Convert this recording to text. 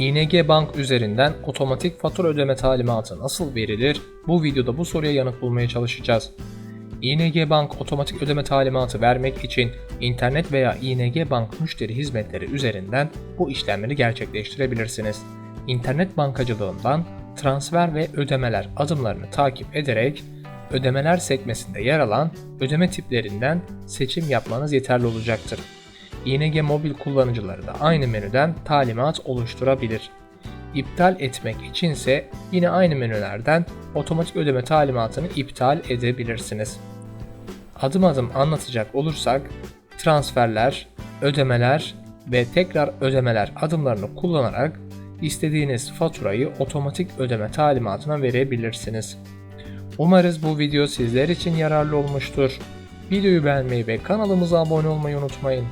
ING Bank üzerinden otomatik fatura ödeme talimatı nasıl verilir? Bu videoda bu soruya yanıt bulmaya çalışacağız. ING Bank otomatik ödeme talimatı vermek için internet veya ING Bank müşteri hizmetleri üzerinden bu işlemleri gerçekleştirebilirsiniz. İnternet bankacılığından transfer ve ödemeler adımlarını takip ederek ödemeler sekmesinde yer alan ödeme tiplerinden seçim yapmanız yeterli olacaktır. ING mobil kullanıcıları da aynı menüden talimat oluşturabilir. İptal etmek içinse yine aynı menülerden otomatik ödeme talimatını iptal edebilirsiniz. Adım adım anlatacak olursak transferler, ödemeler ve tekrar ödemeler adımlarını kullanarak istediğiniz faturayı otomatik ödeme talimatına verebilirsiniz. Umarız bu video sizler için yararlı olmuştur. Videoyu beğenmeyi ve kanalımıza abone olmayı unutmayın.